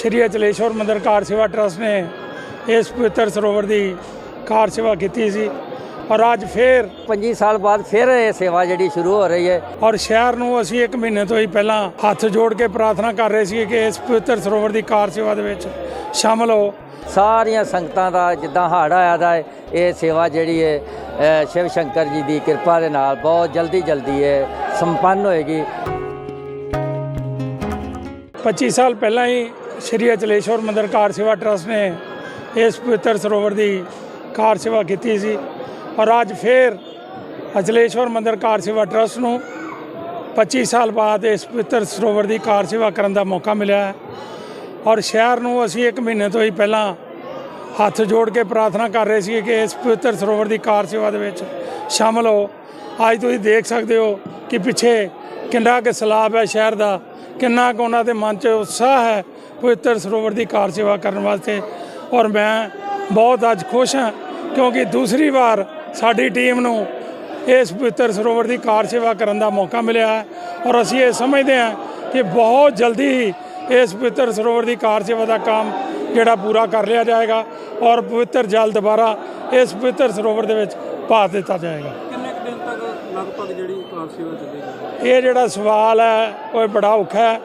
ਸ਼੍ਰੀ ਅਚਲੇਸ਼ਵਰ ਮੰਦਿਰ ਕਾਰ ਸੇਵਾ ਟਰਸਟ ਨੇ ਇਸ ਪਵਿੱਤਰ ਸਰੋਵਰ ਦੀ ਕਾਰ ਸੇਵਾ ਕੀਤੀ ਸੀ। ਔਰ ਅੱਜ ਫੇਰ 25 ਸਾਲ ਬਾਅਦ ਫਿਰ ਇਹ ਸੇਵਾ ਜਿਹੜੀ ਸ਼ੁਰੂ ਹੋ ਰਹੀ ਹੈ। ਔਰ ਸ਼ਹਿਰ ਨੂੰ ਅਸੀਂ 1 ਮਹੀਨੇ ਤੋਂ ਹੀ ਪਹਿਲਾਂ ਹੱਥ ਜੋੜ ਕੇ ਪ੍ਰਾਰਥਨਾ ਕਰ ਰਹੇ ਸੀ ਕਿ ਇਸ ਪਵਿੱਤਰ ਸਰੋਵਰ ਦੀ ਕਾਰ ਸੇਵਾ ਦੇ ਵਿੱਚ ਸ਼ਾਮਲ ਹੋ। ਸਾਰੀਆਂ ਸੰਗਤਾਂ ਦਾ ਜਿੱਦਾਂ ਹੜ੍ਹ ਆਇਆ ਦਾ ਇਹ ਸੇਵਾ ਜਿਹੜੀ ਹੈ ਸ਼ਿਵ ਸ਼ੰਕਰ ਜੀ ਦੀ ਕਿਰਪਾ ਦੇ ਨਾਲ ਬਹੁਤ ਜਲਦੀ ਜਲਦੀ ਹੈ ਸੰਪੰਨ ਹੋਏਗੀ। 25 ਸਾਲ ਪਹਿਲਾਂ ਹੀ ਸ਼੍ਰੀ ਅਚਲੇਸ਼ਵਰ ਮੰਦਿਰ ਕਾਰ ਸੇਵਾ ਟਰਸਟ ਨੇ ਇਸ ਪਵਿੱਤਰ ਸਰੋਵਰ ਦੀ ਕਾਰ ਸੇਵਾ ਕੀਤੀ ਸੀ ਔਰ ਅੱਜ ਫੇਰ ਅਚਲੇਸ਼ਵਰ ਮੰਦਿਰ ਕਾਰ ਸੇਵਾ ਟਰਸਟ ਨੂੰ 25 ਸਾਲ ਬਾਅਦ ਇਸ ਪਵਿੱਤਰ ਸਰੋਵਰ ਦੀ ਕਾਰ ਸੇਵਾ ਕਰਨ ਦਾ ਮੌਕਾ ਮਿਲਿਆ ਹੈ। ਔਰ ਸ਼ਹਿਰ ਨੂੰ ਅਸੀਂ 1 ਮਹੀਨੇ ਤੋਂ ਹੀ ਪਹਿਲਾਂ ਹੱਥ ਜੋੜ ਕੇ ਪ੍ਰਾਰਥਨਾ ਕਰ ਰਹੇ ਸੀ ਕਿ ਇਸ ਪਵਿੱਤਰ ਸਰੋਵਰ ਦੀ ਕਾਰ ਸੇਵਾ ਦੇ ਵਿੱਚ ਸ਼ਾਮਲ ਹੋ। ਅੱਜ ਤੁਸੀਂ ਦੇਖ ਸਕਦੇ ਹੋ ਕਿ ਪਿੱਛੇ ਕਿੰਨਾ ਕੁ ਸਲਾਬ ਹੈ ਸ਼ਹਿਰ ਦਾ, ਕਿੰਨਾ ਕੁ ਉਹਨਾਂ ਦੇ ਮਨ 'ਚ ਉਤਸ਼ਾਹ ਹੈ ਪਵਿੱਤਰ ਸਰੋਵਰ ਦੀ ਕਾਰ ਸੇਵਾ ਕਰਨ ਵਾਸਤੇ। ਔਰ ਮੈਂ ਬਹੁਤ ਅੱਜ ਖੁਸ਼ ਹਾਂ ਕਿਉਂਕਿ ਦੂਸਰੀ ਵਾਰ ਸਾਡੀ ਟੀਮ ਨੂੰ ਇਸ ਪਵਿੱਤਰ ਸਰੋਵਰ ਦੀ ਕਾਰ ਸੇਵਾ ਕਰਨ ਦਾ ਮੌਕਾ ਮਿਲਿਆ ਹੈ। ਔਰ ਅਸੀਂ ਇਹ ਸਮਝਦੇ ਹਾਂ ਕਿ ਬਹੁਤ ਜਲਦੀ ਹੀ ਇਸ ਪਵਿੱਤਰ ਸਰੋਵਰ ਦੀ ਕਾਰ ਸੇਵਾ ਦਾ ਕੰਮ ਜਿਹੜਾ ਪੂਰਾ ਕਰ ਲਿਆ ਜਾਏਗਾ ਔਰ ਪਵਿੱਤਰ ਜਲ ਦੁਬਾਰਾ ਇਸ ਪਵਿੱਤਰ ਸਰੋਵਰ ਦੇ ਵਿੱਚ ਪਾ ਦਿੱਤਾ ਜਾਏਗਾ। ਕਿੰਨੇ ਕੁ ਦਿਨ ਤੱਕ ਲਗਭਗ ਜਿਹੜੀ ਕਾਰ ਸੇਵਾ ਚੱਲੇਗੀ ਇਹ ਜਿਹੜਾ ਸਵਾਲ ਹੈ ਉਹ ਬੜਾ ਔਖਾ ਹੈ।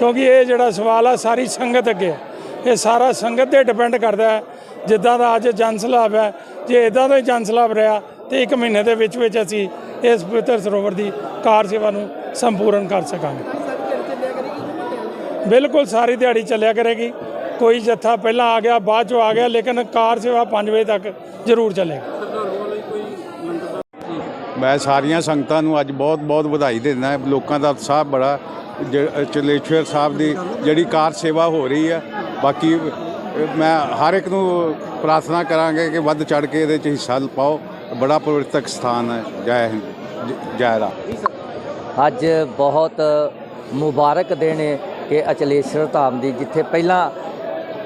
ਕਿਉਂਕਿ ਇਹ ਜਿਹੜਾ ਸਵਾਲ ਆ, ਸਾਰੀ ਸੰਗਤ ਅੱਗੇ ਹੈ ਇਹ ਸਾਰਾ ਸੰਗਤ ਤੇ ਡਿਪੈਂਡ ਕਰਦਾ ਹੈ। ਜਿੱਦਾਂ ਦਾ ਅੱਜ ਜਨ ਸਲਾਬ ਹੈ, ਜੇ ਇਦਾਂ ਦਾ ਹੀ ਜਨ ਸਲਾਬ ਰਿਹਾ, ਤੇ ਇੱਕ ਮਹੀਨੇ ਦੇ ਵਿੱਚ ਵਿੱਚ ਅਸੀਂ ਇਸ ਪਵਿੱਤਰ ਸਰੋਵਰ ਦੀ ਕਾਰ ਸੇਵਾ ਨੂੰ ਸੰਪੂਰਨ ਕਰ ਸਕਾਂਗੇ। ਬਿਲਕੁਲ ਸਾਰੀ ਦਿਹਾੜੀ ਚੱਲਿਆ ਕਰੇਗੀ। ਕੋਈ ਜੱਥਾ ਪਹਿਲਾਂ ਆ ਗਿਆ, ਬਾਅਦ ਚੋਂ ਆ ਗਿਆ, ਲੇਕਿਨ ਕਾਰ ਸੇਵਾ 5 ਵਜੇ ਤੱਕ ਜ਼ਰੂਰ ਚੱਲੇਗੀ ਸ਼ਰਧਾਲੂਆਂ ਲਈ ਕੋਈ ਲੰਗਰ ਦਾ ਜੀ ਮੈਂ ਸਾਰੀਆਂ ਸੰਗਤਾਂ ਨੂੰ ਅੱਜ ਬਹੁਤ-ਬਹੁਤ ਵਧਾਈ ਦਿੰਦਾ ਲੋਕਾਂ ਦਾ ਉਤਸ਼ਾਹ ਬੜਾ, ਜ- ਚਲੇਸ਼ਵਰ ਸਾਹਿਬ ਦੀ ਜਿਹੜੀ ਕਾਰ ਸੇਵਾ ਹੋ ਰਹੀ ਹੈ ਬਾਕੀ ਮੈਂ ਹਰ ਇੱਕ ਨੂੰ ਪ੍ਰਾਰਥਨਾ ਕਰਾਂਗੇ ਕਿ ਵੱਧ ਚੜ ਕੇ ਇਹਦੇ 'ਚ ਹਿੱਸਾ ਪਾਓ। ਬੜਾ ਪਵਿੱਤਰ ਸਥਾਨ ਹੈ। ਜੈ ਹਿੰਦ, ਜ- ਜੈ ਰਾਮ। ਅੱਜ ਬਹੁਤ ਮੁਬਾਰਕ ਦਿਨ ਹੈ ਕਿ ਅਚਲੇਸ਼ਵਰ ਧਾਮ ਦੀ ਜਿੱਥੇ ਪਹਿਲਾਂ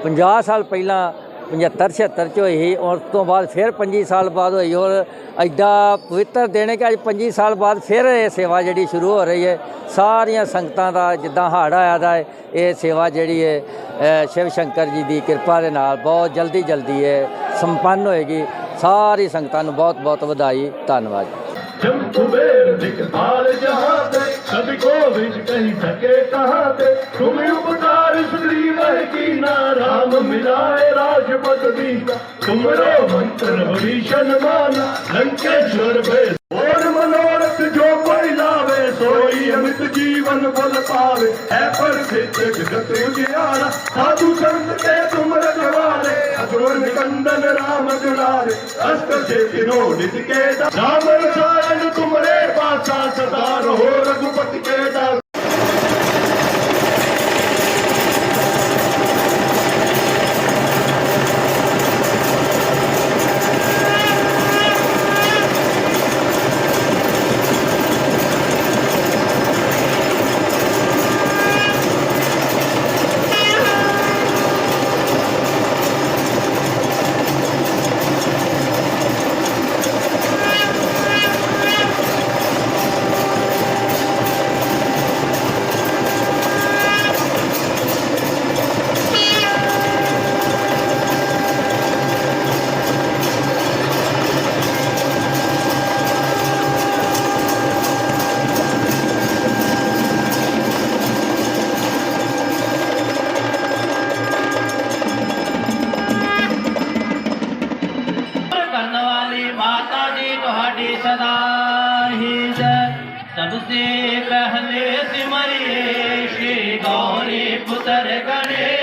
50 ਸਾਲ ਪਹਿਲਾਂ 75 76 ਚ ਹੋਈ ਸੀ, ਉਸ ਤੋਂ ਬਾਅਦ ਫਿਰ 25 ਸਾਲ ਬਾਅਦ ਹੋਈ ਔਰ ਐਡਾ ਪਵਿੱਤਰ ਦਿਨ ਹੈ ਕਿ ਅੱਜ 25 ਸਾਲ ਬਾਅਦ ਫਿਰ ਇਹ ਸੇਵਾ ਜਿਹੜੀ ਸ਼ੁਰੂ ਹੋ ਰਹੀ ਹੈ। ਸਾਰੀਆਂ ਸੰਗਤਾਂ ਦਾ ਜਿੱਦਾਂ ਹਾੜ ਆਇਆ ਦਾ ਇਹ ਸੇਵਾ ਜਿਹੜੀ ਹੈ ਸ਼ਿਵ ਸ਼ੰਕਰ ਜੀ ਦੀ ਕਿਰਪਾ ਦੇ ਨਾਲ ਬਹੁਤ ਜਲਦੀ ਜਲਦੀ ਇਹ ਸੰਪੰਨ ਹੋਏਗੀ। ਸਾਰੀ ਸੰਗਤਾਂ ਨੂੰ ਬਹੁਤ ਬਹੁਤ ਵਧਾਈ, ਧੰਨਵਾਦ। जब कुबेर दिखपाल जहाँ पे कभी कोविद कहीं सके कहाँ पे तुम उपकार सुग्रीव की ना, राम मिलाए राजपद दीना तुमरो मंत्र भीषण माना, लंकेश्वर भय और मनोरथ जो कोई लावे, सोई अमित जीवन बल पावे। है पर जगत उजियारा, साधु संत के तुम रखवारे। असुर निकंदन राम दुलारे, अस्त से नित के राम रघुपति के दास सदाहि सबसे पहले सिमरिए श्री गौरी पुत्र गणेश